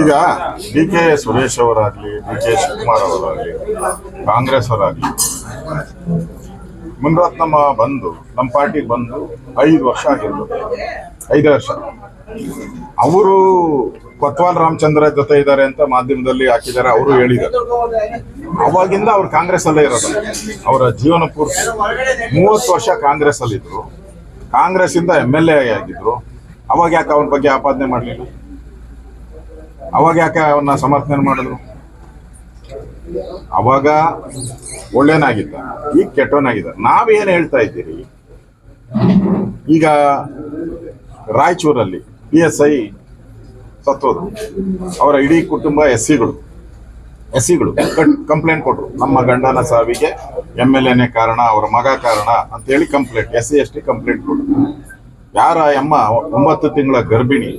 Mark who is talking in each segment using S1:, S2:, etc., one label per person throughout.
S1: ಈಗ D K Suresh ಅವರಾಗ್ಲಿ D K Shivakumar ಅವರಾಗ್ಲಿ ಕಾಂಗ್ರೆಸ್ ಅವರಾಗ್ಲಿ ಮುನ್ರತ್ನಮ್ಮ ಬಂದು ನಮ್ಮ ಪಾರ್ಟಿಗೆ ಬಂದು ಐದು ವರ್ಷ ಆಗಿರ್ಬೋದು ಐದು ವರ್ಷ. ಅವರು ಕೊತ್ವಾಲ್ ರಾಮಚಂದ್ರ ಜೊತೆ ಇದ್ದಾರೆ ಅಂತ ಮಾಧ್ಯಮದಲ್ಲಿ ಹಾಕಿದ್ದಾರೆ ಅವರು ಹೇಳಿದ್ದಾರೆ. ಅವಾಗಿಂದ ಅವ್ರು ಕಾಂಗ್ರೆಸ್ ಅಲ್ಲೇ ಇರೋದು. ಅವರ ಜೀವನ ಪೂರ್ತಿ. ಮೂವತ್ತು ವರ್ಷ ಕಾಂಗ್ರೆಸ್ ಅಲ್ಲಿದ್ರು. ಕಾಂಗ್ರೆಸ್ ಇಂದ ಎಂ ಎಲ್ ಎ ಆಗಿದ್ರು. ಅವಾಗ ಯಾಕೆ ಅವನ ಬಗ್ಗೆ ಆಪಾದನೆ ಮಾಡಲಿಲ್ಲ? ಅವಾಗ ಯಾಕೆ ಅವನ್ನ ಸಮರ್ಥನೆ ಮಾಡಿದ್ರು? ಅವಾಗ ಒಳ್ಳೇನಾಗಿದ್ದ, ಈಗ ಕೆಟ್ಟವನಾಗಿದ್ದ. ನಾವೇನು ಹೇಳ್ತಾ ಇದ್ದೀರಿ? ಈಗ ರಾಯಚೂರಲ್ಲಿ ಪಿ ಎಸ್ ಐ ಸತ್ತೋದು ಅವರ ಇಡೀ ಕುಟುಂಬ ಎಸ್ ಸಿಗಳು ಎಸ್ ಸಿಗಳು ಕಂಪ್ಲೇಂಟ್ ಕೊಟ್ರು. ನಮ್ಮ ಗಂಡನ ಸಾವಿಗೆ ಎಂ ಎಲ್ ಎನೇ ಕಾರಣ, ಅವರ ಮಗ ಕಾರಣ ಅಂತ ಹೇಳಿ complaint S C S T complaint ಕೊಟ್ರು. ಯಾರ ಅಮ್ಮ ಒಂಬತ್ತು ತಿಂಗಳ ಗರ್ಭಿಣಿ.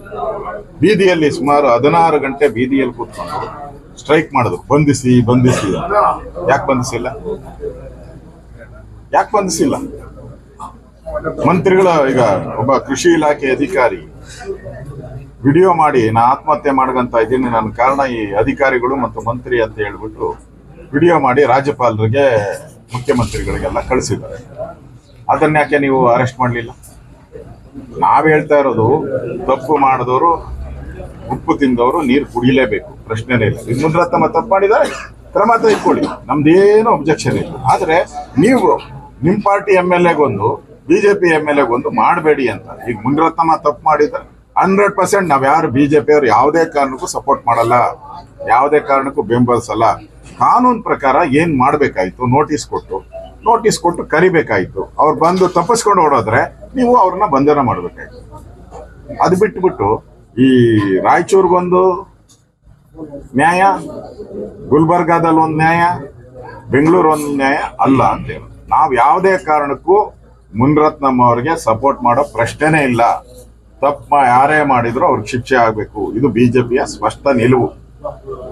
S1: ಬೀದಿಯಲ್ಲಿ ಸುಮಾರು ಹದಿನಾರು ಗಂಟೆ ಬೀದಿಯಲ್ಲಿ ಕೂತ್ಕೊಂಡು ಸ್ಟ್ರೈಕ್ ಮಾಡಿದ್ರು ಬಂಧಿಸಿ ಬಂಧಿಸಿ ಯಾಕೆ ಬಂಧಿಸಿಲ್ಲ? ಯಾಕೆ ಬಂಧಿಸಿಲ್ಲ? ಮಂತ್ರಿಗಳ, ಈಗ ಒಬ್ಬ ಕೃಷಿ ಇಲಾಖೆ ಅಧಿಕಾರಿ ವಿಡಿಯೋ ಮಾಡಿ, ನಾ ಆತ್ಮಹತ್ಯೆ ಮಾಡ್ಕಂತ ಇದ್ದೀನಿ, ನನ್ನ ಕಾರಣ ಈ ಅಧಿಕಾರಿಗಳು ಮತ್ತು ಮಂತ್ರಿ ಅಂತ ಹೇಳ್ಬಿಟ್ಟು ವಿಡಿಯೋ ಮಾಡಿ ರಾಜ್ಯಪಾಲರಿಗೆ ಮುಖ್ಯಮಂತ್ರಿಗಳಿಗೆಲ್ಲ ಕಳಿಸಿದ್ದಾರೆ. ಅದನ್ನ ಯಾಕೆ ನೀವು ಅರೆಸ್ಟ್ ಮಾಡಲಿಲ್ಲ? ನಾವ್ ಹೇಳ್ತಾ ಇರೋದು, ತಪ್ಪು ಮಾಡಿದವರು ಉಪ್ಪು ತಿಂದವರು ನೀರು ಕುಡಿಲೇಬೇಕು, ಪ್ರಶ್ನೆನೇ ಇಲ್ಲ. ಇನ್ನು ತಮ್ಮ ತಪ್ಪು ಮಾಡಿದ್ದಾರೆ ಕ್ರಮ ತೆಗೆದುಕೊಳ್ಳಿ. ನಮ್ದೇನು ಅಬ್ಜೆಕ್ಷನ್ ಇಲ್ಲ. ಆದ್ರೆ ನೀವು, ನಿಮ್ ಪಾರ್ಟಿ ಎಂ ಎಲ್ ಎಗೊಂದು ಬಿಜೆಪಿ ಎಂ ಎಲ್ ಎಗೊಂದು ಮಾಡಬೇಡಿ ಅಂತ. ಈಗ ಮುನಿರತ್ನಮ್ಮ ತಪ್ಪು ಮಾಡಿದ್ರೆ ಹಂಡ್ರೆಡ್ ಪರ್ಸೆಂಟ್ ನಾವು ಯಾರು ಬಿಜೆಪಿ ಅವ್ರು ಯಾವುದೇ ಕಾರಣಕ್ಕೂ ಸಪೋರ್ಟ್ ಮಾಡಲ್ಲ. ಯಾವುದೇ ಕಾರಣಕ್ಕೂ ಬೆಂಬಲಿಸಲ್ಲ. ಕಾನೂನು ಪ್ರಕಾರ ಏನ್ ಮಾಡ್ಬೇಕಾಯ್ತು ನೋಟಿಸ್ ಕೊಟ್ಟು. ನೋಟಿಸ್ ಕೊಟ್ಟು ಕರಿಬೇಕಾಯ್ತು. ಅವ್ರು ಬಂದು ತಪ್ಪಿಸ್ಕೊಂಡು ಓಡೋದ್ರೆ ನೀವು ಅವ್ರನ್ನ ಬಂಧನ ಮಾಡ್ಬೇಕಾಯ್ತು. ಅದು ಬಿಟ್ಬಿಟ್ಟು ಈ ರಾಯಚೂರ್ಗೊಂದು ನ್ಯಾಯ, ಗುಲ್ಬರ್ಗಾದಲ್ಲಿ ಒಂದು ನ್ಯಾಯ ಬೆಂಗಳೂರು ಒಂದು ನ್ಯಾಯ ಅಲ್ಲ ಅಂತ ನಾವು ಯಾವುದೇ ಕಾರಣಕ್ಕೂ ಮುನ್ರತ್ನಮ್ಮ ಅವರಿಗೆ ಸಪೋರ್ಟ್ ಮಾಡೋ ಪ್ರಶ್ನೆನೇ ಇಲ್ಲ. ತಪ್ಪ ಯಾರೇ ಮಾಡಿದ್ರು ಅವ್ರಿಗೆ ಶಿಕ್ಷೆ ಆಗಬೇಕು. ಇದು ಬಿಜೆಪಿಯ ಸ್ಪಷ್ಟ ನಿಲುವು.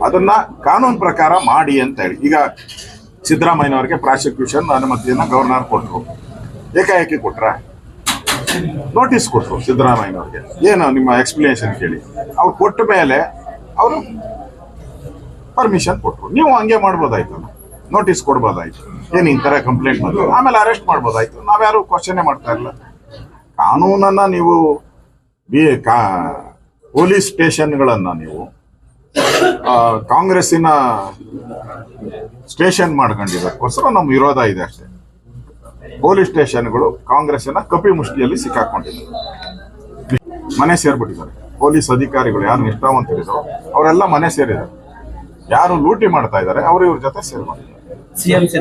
S1: ಅದನ್ನ ಕಾನೂನು ಪ್ರಕಾರ ಮಾಡಿ ಅಂತ ಹೇಳಿ. ಈಗ ಸಿದ್ದರಾಮಯ್ಯನವರಿಗೆ ಪ್ರಾಸಿಕ್ಯೂಷನ್ ಅನುಮತಿಯನ್ನು ಗವರ್ನರ್ ಕೊಟ್ಟರು ಏಕಾಏಕಿ ಕೊಟ್ರ? ನೋಟಿಸ್ ಕೊಟ್ಟರು ಸಿದ್ದರಾಮಯ್ಯನವ್ರಿಗೆ. ಏನು ನಿಮ್ಮ ಎಕ್ಸ್ಪ್ಲನೇಷನ್ ಕೇಳಿ? ಅವ್ರು ಕೊಟ್ಟ ಮೇಲೆ ಅವರು ಪರ್ಮಿಷನ್ ಕೊಟ್ಟರು ನೀವು ಹಂಗೆ ಮಾಡ್ಬೋದಾಯ್ತು. ನೋಟಿಸ್ ಕೊಡ್ಬೋದಾಯ್ತು. ಏನು ಈ ಥರ ಕಂಪ್ಲೇಂಟ್ ಮಾಡಿ ಆಮೇಲೆ ಅರೆಸ್ಟ್ ಮಾಡ್ಬೋದಾಯ್ತು. ನಾವ್ಯಾರು ಕ್ವಶನ್ನೇ ಮಾಡ್ತಾ ಇಲ್ಲ. ಕಾನೂನನ್ನು ನೀವು ಬಿ ಕಾ ಪೊಲೀಸ್ ಸ್ಟೇಷನ್ಗಳನ್ನು ನೀವು ಕಾಂಗ್ರೆಸ್ಸಿನ ಸ್ಟೇಷನ್ ಮಾಡ್ಕೊಂಡಿರೋಕ್ಕೋಸ್ಕರ ನಮ್ಮ ವಿರೋಧ ಇದೆ ಅಷ್ಟೇ. ಪೊಲೀಸ್ ಸ್ಟೇಷನ್ಗಳು ಕಾಂಗ್ರೆಸ್ಸಿನ ಕಪಿ ಮುಷ್ಟಿಯಲ್ಲಿ ಸಿಕ್ಕಾಕೊಂಡಿದ್ದಾರೆ. ಮನೆ ಸೇರ್ಬಿಟ್ಟಿದ್ದಾರೆ. ಪೊಲೀಸ್ ಅಧಿಕಾರಿಗಳು ಯಾರು ನಿಷ್ಠಾವಂತರಿದ್ರು ಅವರೆಲ್ಲ ಮನೆ ಸೇರಿದ್ದಾರೆ. ಯಾರು ಲೂಟಿ ಮಾಡ್ತಾ ಇದ್ದಾರೆ, ಅವರು ಇವ್ರ ಜೊತೆ ಸೇರ್ಕೊಂಡಿದ್ದಾರೆ.